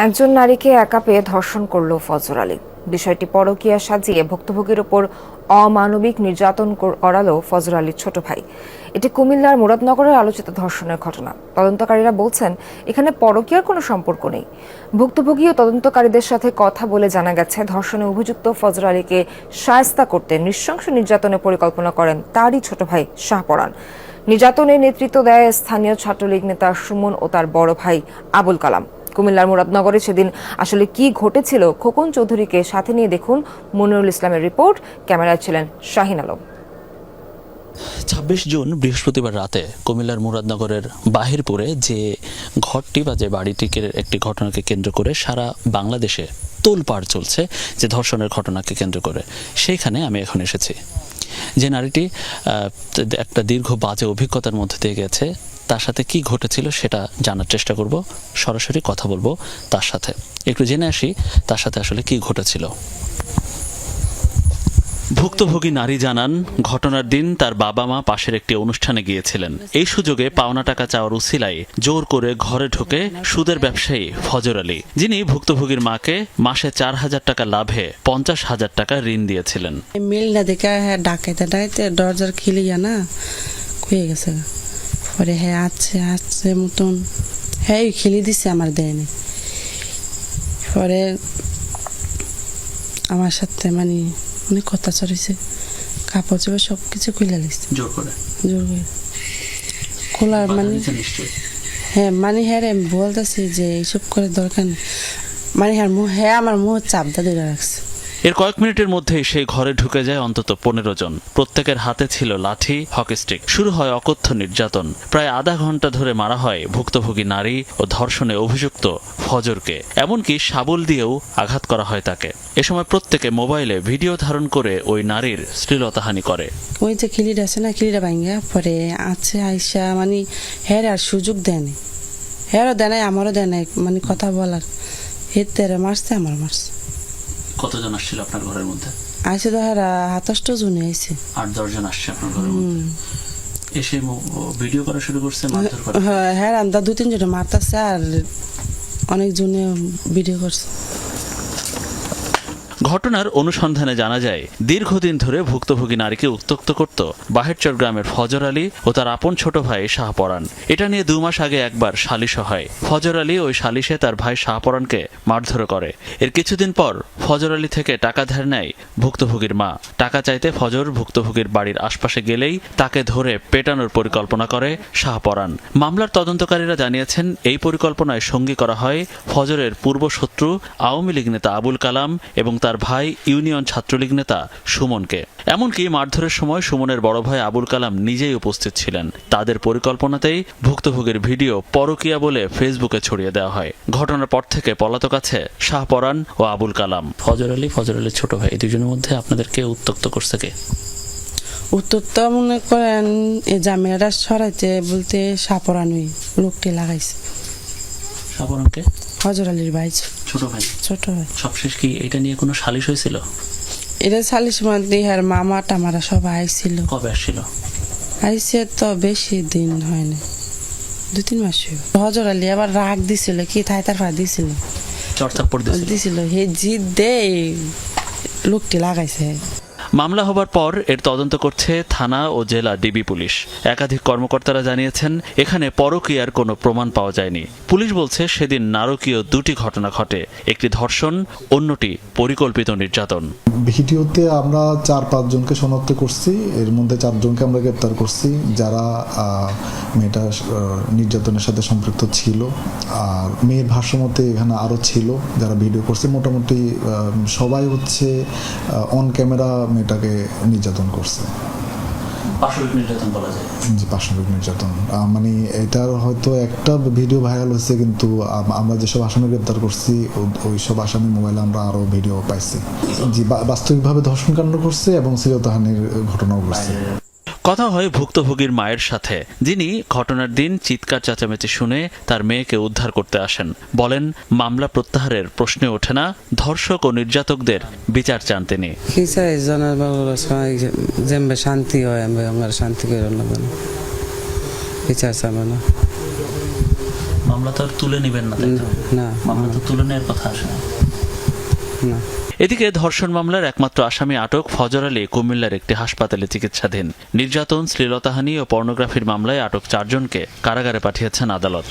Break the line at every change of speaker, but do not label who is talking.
একজন নারীকে একা পেয়ে ধর্ষণ করল ফজর আলী। বিষয়টি পরকীয়া সাজিয়ে ভুক্তভোগীর ওপর অমানবিক নির্যাতন কর- করালো ফজর আলীর ছোট ভাই। এটি কুমিল্লার মুরাদনগরের আলোচিত ধর্ষণের ঘটনা। তদন্তকারীরা বলছেন, এখানে পরকীয়ার কোনো সম্পর্ক নেই। ভুক্তভোগী ও তদন্তকারীদের সাথে কথা বলে জানা গেছে, ধর্ষণে অভিযুক্ত ফজর আলীকে সায়স্তা করতে নৃশংস নির্যাতনের পরিকল্পনা করেন তারই ছোট ভাই শাহপরান। নির্যাতনের নেতৃত্ব দেয় স্থানীয় ছাত্রলীগ নেতা সুমন ও তার বড় ভাই আবুল কালাম। কুমিল্লার মুরাদনগরে সেদিন আসলে কি ঘটেছিল খোকন চৌধুরীকে সাথে নিয়ে দেখুন মনিরুল ইসলামের রিপোর্ট। ক্যামেরায় ছিলেন শাহিন আলম।
ছাব্বিশ জুন বৃহস্পতিবার রাতে কুমিল্লার মুরাদনগরের বাহিরপুরে যে ঘরটি বা যে বাড়িটিকে একটি ঘটনাকে কেন্দ্র করে সারা বাংলাদেশে তোলপাড় চলছে যে ধর্ষণের ঘটনাকে কেন্দ্র করে, সেইখানে আমি এখন এসেছি। যে নারীটি একটা দীর্ঘ বাজে অভিজ্ঞতার মধ্যে দিয়ে গেছে তার সাথে কি ঘটেছিল সেটা জানার চেষ্টা করব। সরাসরি কথা বলব তার সাথে। একটু জেনে আসি তার সাথে আসলে কি ঘটেছিল। ভুক্তভোগী নারী জানান, ঘটনার দিন তার বাবা মা পাশের একটি অনুষ্ঠানে গিয়েছিলেন। এই সুযোগে পাওনা টাকা চাওয়ার উসিলায় জোর করে ঘরে ঢুকে সুদের ব্যবসায়ী ফজর আলী, যিনি ভুক্তভোগীর মাকে মাসে চার হাজার টাকা লাভে পঞ্চাশ হাজার টাকা ঋণ দিয়েছিলেন।
মিল না দেখে ডাকাইতে ডাকাইতে দরজার খিলিয়া না খুয়ে গেছে। পরে হ্যাঁ আছে আছে মতন। হ্যাঁ খেলি দিছে আমার দেয়নি। পরে আমার সাথে মানে অনেক কথা চড়েছে কাপড় চোপড় সব কিছু খুলে লিখছে
জোর করে?
জোর করে। খোলার মানে হ্যাঁ মানে হ্যাঁ রে বলতেছি যে এইসব করে দরকার নেই। মানে হ্যাঁ হ্যাঁ আমার মুখ চাপদা ধরে রাখছে।
এর কয়েক মিনিটের মধ্যেই সেই ঘরে ঢুকে যায় অন্তত পনেরো জন। প্রত্যেকের হাতে ছিল লাঠি, হকি স্টিক। শুরু হয় অকথ্য নির্যাতন। প্রায় আধা ঘণ্টা ধরে মারা হয় ভুক্তভোগী নারী ও ধর্ষণে অভিযুক্ত ফজরকে। এমনকি শাবল দিয়েও আঘাত করা হয় তাকে। এ সময় প্রত্যেকে মোবাইলে ভিডিও ধারণ করে ওই নারীর শ্লীলতাহানি করে।
ওই যে খিলিটা আছে না খিলিটা ভাঙ্গা, পরে আছে আইসা মানে হ্যাঁ আর সুযোগ দেয় নাই। হ্যারও দেয় আমারও দেয় মানে কথা বলার। হে তেরে মারছে আমার মারছে।
কতজন আসছিল আপনার ঘরের মধ্যে?
আইসে তো হাতষ্ট জনে আইসে
আট দশজন আসছে আপনার ঘরের মধ্যে? এসে ভিডিও করা শুরু করছে মারধর করা?
হ্যাঁ হ্যাঁ দু তিনজনে মারতাছে আর অনেক জনে ভিডিও করছে।
ঘটনার অনুসন্ধানে জানা যায়, দীর্ঘদিন ধরে ভুক্তভোগী নারীকে উত্তক্ত করত বাহেরচর গ্রামের ফজর আলী ও তার আপন ছোট ভাই শাহপরান এটা নিয়ে দু মাস আগে একবার সালিশ হয়। ফজর আলী ওই সালিশে তার ভাই শাহপরানকে মারধর করে। এর কিছুদিন পর ফজর আলী থেকে টাকা ধার নেয় ভুক্তভোগীর মা। টাকা চাইতে ফজর ভুক্তভোগীর বাড়ির আশপাশে গেলেই তাকে ধরে পেটানোর পরিকল্পনা করে শাহপরান মামলার তদন্তকারীরা জানিয়েছেন, এই পরিকল্পনায় সঙ্গী করা হয় ফজরের পূর্বশত্রু আওয়ামী লীগ নেতা আবুল কালাম এবং তার ভাই ইউনিয়ন ছাত্রলীগ নেতা সুমনকে। এমনকি মারধরের সময় সুমনের বড় ভাই আবুল কালাম নিজেই উপস্থিত ছিলেন। তাদের পরিকল্পনাতেই ভুক্তভোগীর ভিডিও পরকিয়া বলে ফেসবুকে ছড়িয়ে দেওয়া হয়। ঘটনার পর থেকে পলাতক আছে শাহপরান ও আবুল কালাম। ফজর আলী ফজর আলীর ছোট ভাই এই দুজনের মধ্যে আপনাদেরকে উত্তক্ত করছে কে?
উত্তর তো মনে করেন এই জামিয়াটা সরাইতে বলতে সাপরানুই লোকটি লাগাইছে।
শাহপরানকে
হজর আলীর ভাই।
ছোট ভাই?
ছোট ভাই।
সবশেষ কি এটা নিয়ে কোনো সালিশ হয়েছিল?
এটা সালিশ মধ্যে আর মামা টামারা সব আইছিল।
কবে আসছিল?
আইসে তো বেশি দিন হয়নি। দু তিন মাস হজর আলী আবার রাগ দিছিল কি থাই তার দিছিল?
চর্চা পড়ে
দিছিল হে জিদ দে লোকটি লাগাইছে।
মামলা হবার পর এর তদন্ত করছে থানা ও জেলা ডিবি পুলিশ। একাধিক কর্মকর্তারা জানিয়েছেন, এখানে পরকীয়ার কোনো প্রমাণ পাওয়া যায়নি। পুলিশ বলছে, সেদিন নারকীয় দুটি ঘটনা ঘটে। একটি ধর্ষণ, অন্যটি পরিকল্পিত নির্যাতন।
ভিডিওতে আমরা চার পাঁচজনকে শনাক্ত করছি। এর মধ্যে চারজনকে আমরা গ্রেপ্তার করছি, যারা মেয়েটা নির্যাতনের সাথে সম্পৃক্ত ছিল। আর মেয়ের ভাষ্যমতে এখানে আরও ছিল, যারা ভিডিও করছে। মোটামুটি সবাই হচ্ছে অন ক্যামেরা মেয়েটাকে নির্যাতন করছে।
পাশবিক নির্যাতন বলা যায়।
যে পাশবিক নির্যাতন। মানে এটার হয়তো একটা ভিডিও ভাইরাল হয়েছে কিন্তু আমরা যেসব আসামি গ্রেপ্তার করছি ওই সব আসামি মোবাইলে আমরা আরও ভিডিও পাইছি। জি বাস্তবিকভাবে ধর্ষণ কাণ্ড করছে এবং শ্লীলতাহানির ঘটনাও ঘটছে।
কথা হয় ভুক্তভোগীর মায়ের সাথে। যিনি ঘটনার দিন চিৎকার চেঁচামেচি শুনে তার মেয়েকে উদ্ধার করতে আসেন। বলেন মামলা প্রত্যাহারের প্রশ্নে ওঠে না ধর্ষক ও নির্যাতকদের বিচার চান তিনি।
শান্তি হয় শান্তি করে বিচার চাবে না।
মামলা তো আর তুলে নেবেন না তাই তো?
না।
মামলা তো তুলে নেওয়ার কথা আসে না।
না।
এদিকে ধর্ষণ মামলার একমাত্র আসামি আটক ফজর আলী কুমিল্লার একটি হাসপাতালে চিকিৎসাধীন। নির্যাতন, শ্লীলতাহানি ও পর্নোগ্রাফির মামলায় আটক চারজনকে কারাগারে পাঠিয়েছেন আদালত।